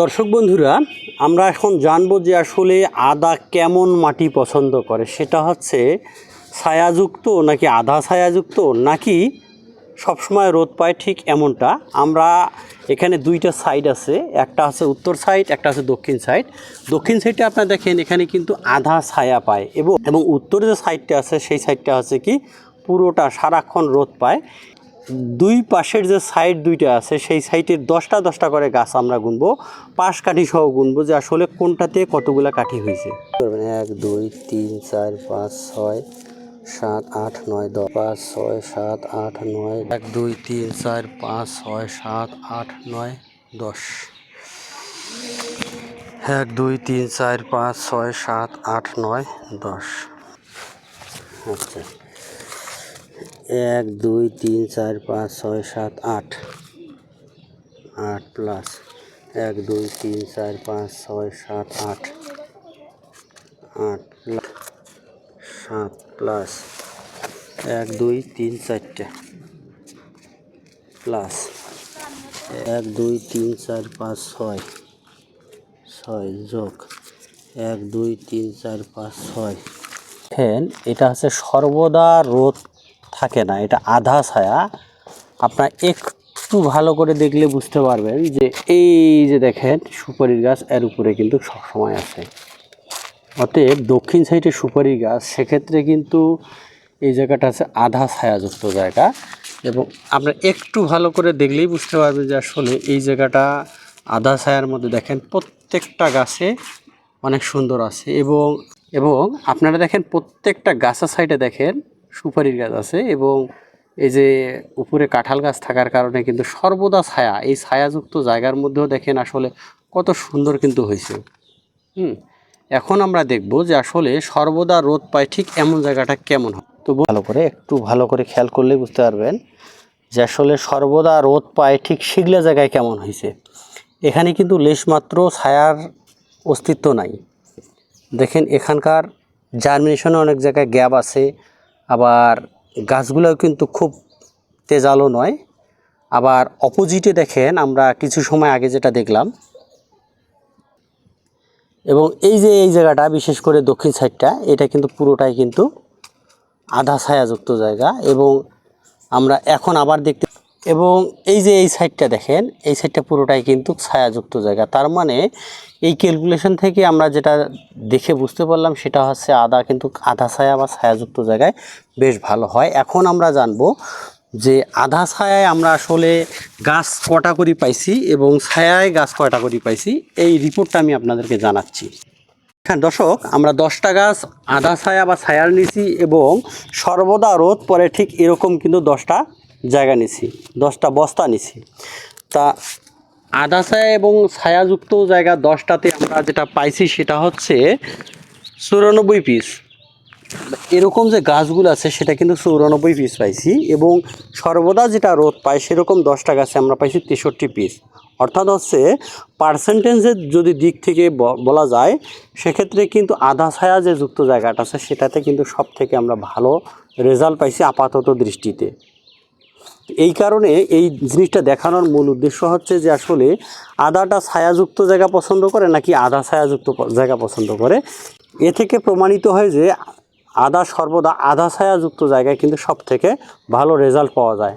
দর্শক বন্ধুরা, আমরা এখন জানব যে আসলে আদা কেমন মাটি পছন্দ করে। সেটা হচ্ছে ছায়াযুক্ত নাকি আধা ছায়াযুক্ত, নাকি সবসময় রোদ পায় ঠিক এমনটা। আমরা এখানে দুইটা সাইড আছে, একটা আছে উত্তর সাইড একটা আছে দক্ষিণ সাইড দক্ষিণ সাইডে আপনারা দেখেন, এখানে কিন্তু আধা ছায়া পায় এবং এবং উত্তর যে সাইডটা আছে, সেই সাইডটা আছে কি, পুরোটা সারাক্ষণ রোদ পায়। দুই পাশের যে সাইড দুইটা আছে, সেই সাইডের দশটা দশটা করে গাছ আমরা গুনবো। পাশ কাঠি সহ গুনবো যে আসলে কোনটাতে কতগুলো কাঠি হয়েছে। এক, দুই, তিন, চার, পাঁচ, ছয়, সাত, আট, নয়, দশ, পাঁচ, ছয়, সাত, আট, নয়, এক, দুই, তিন, চার, পাঁচ, ছয়, সাত, আট, নয়, দশ। এক, দুই, তিন, চার, পাঁচ, ছয়, সাত, আট, নয়, দশ। আচ্ছা। এক, দুই, তিন, চার, পাঁচ, ছয়, সাত, আট। আট প্লাস এক, দুই, তিন, চার, পাঁচ, ছয়, সাত, আট। আট সাত প্লাস এক, দুই, তিন, চারটে। প্লাস এক, দুই, তিন, চার, পাঁচ, ছয়। ছয় যোগ এক, দুই, তিন, চার, পাঁচ, ছয়। দেখেন এটা হচ্ছে সর্বদা রোদ থাকে না, এটা আধা ছায়া। আপনার একটু ভালো করে দেখলে বুঝতে পারবেন যে এই যে দেখেন, সুপারির গাছ এর উপরে কিন্তু সবসময় আছে। অতএব দক্ষিণ সাইডে সুপারি গাছ, সেক্ষেত্রে কিন্তু এই জায়গাটা আছে আধা ছায়াযুক্ত জায়গা এবং আপনার একটু ভালো করে দেখলেই বুঝতে পারবেন যে আসলে এই জায়গাটা আধা ছায়ার মধ্যে দেখেন প্রত্যেকটা গাছে অনেক সুন্দর আছে এবং এবং আপনারা দেখেন প্রত্যেকটা গাছের সাইডে দেখেন সুপারির গাছ আছে এবং এই যে উপরে কাঁঠাল গাছ থাকার কারণে কিন্তু সর্বদা ছায়া, এই ছায়াযুক্ত জায়গার মধ্যেও দেখেন আসলে কত সুন্দর কিন্তু হয়েছে। হুম, এখন আমরা দেখব যে আসলে সর্বদা রোদ পায় ঠিক এমন জায়গাটা কেমন হয়। তো ভালো করে, একটু ভালো করে খেয়াল করলে বুঝতে পারবেন যে আসলে সর্বদা রোদ পায় ঠিক শিগলা জায়গায় কেমন হয়েছে। এখানে কিন্তু লেশমাত্র ছায়ার অস্তিত্ব নাই। দেখেন এখানকার জার্মিনেশনে অনেক জায়গায় গ্যাপ আছে আবার গাছগুলোও কিন্তু খুব তেজালো নয়। আবার অপোজিটে দেখেন, আমরা কিছু সময় আগে যেটা দেখলাম, এবং এই যে এই জায়গাটা, বিশেষ করে দক্ষিণ সাইডটা, এটা কিন্তু পুরোটাই কিন্তু আধা ছায়াযুক্ত জায়গা, এবং আমরা এখন আবার দেখতে এবং এই যে এই সাইডটা দেখেন, এই সাইডটা পুরোটাই কিন্তু ছায়াযুক্ত জায়গা। তার মানে এই ক্যালকুলেশন থেকে আমরা যেটা দেখে বুঝতে পারলাম, সেটা হচ্ছে আদা কিন্তু আধা ছায়া বা ছায়াযুক্ত জায়গায় বেশ ভালো হয়। এখন আমরা জানব যে আধা ছায়ায় আমরা আসলে গাছ কটা করে পাইছি এবং ছায়ায় গাছ কয়টা করে পাইছি, এই রিপোর্টটা আমি আপনাদেরকে জানাচ্ছি। হ্যাঁ দর্শক, আমরা দশটা গাছ আধা ছায়া বা ছায়ার নিছি এবং সর্বদা রোদ পরে ঠিক এরকম কিন্তু দশটা জায়গা নিছি, দশটা বস্তা নিছি। তা আধা ছায়া এবং ছায়াযুক্ত জায়গা দশটাতে আমরা যেটা পাইছি সেটা হচ্ছে চুরানব্বই পিস এরকম যে গাছগুলো আছে, সেটা কিন্তু চৌরানব্বই পিস পাইছি এবং সর্বদা যেটা রোদ পায়, সেরকম দশটা গাছে আমরা পাইছি তেষট্টি পিস অর্থাৎ হচ্ছে পার্সেন্টেজের যদি দিক থেকে বলা যায়, সেক্ষেত্রে কিন্তু আধা ছায়া যে যুক্ত জায়গাটা আছে, সেটাতে কিন্তু সব থেকে আমরা ভালো রেজাল্ট পাইছি আপাতত দৃষ্টিতে। এই কারণে এই জিনিসটা দেখানোর মূল উদ্দেশ্য হচ্ছে যে আসলে আদাটা ছায়াযুক্ত জায়গা পছন্দ করে নাকি আধা ছায়াযুক্ত জায়গা পছন্দ করে? এ থেকে প্রমাণিত হয় যে আদা সর্বদা আধা ছায়াযুক্ত জায়গায় কিন্তু সব থেকে ভালো রেজাল্ট পাওয়া যায়।